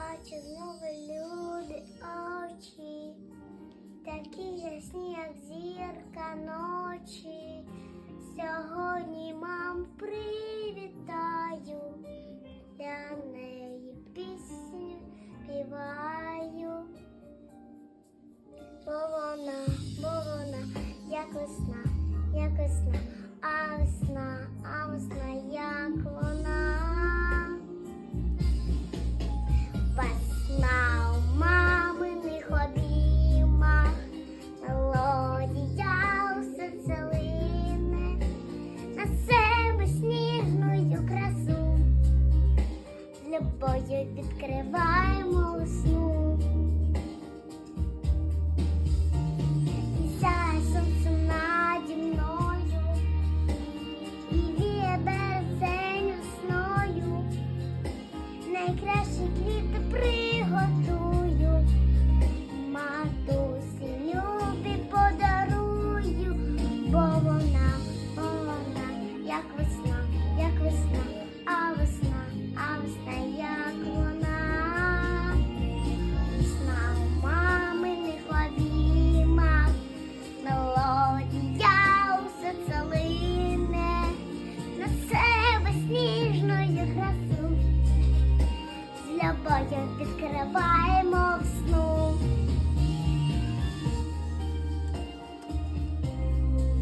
бачу знову люди очі, такі ясні, як зірка ночі. Сьогодні мам привітаю, для неї пісню співаю. Бо вона, бо вона, як тобою відкриваємо сну. І сонце наді мною, і віє березень весною, найкращі приготую, матусі любі подарую, бо вона, вона, як весна. я без карабана.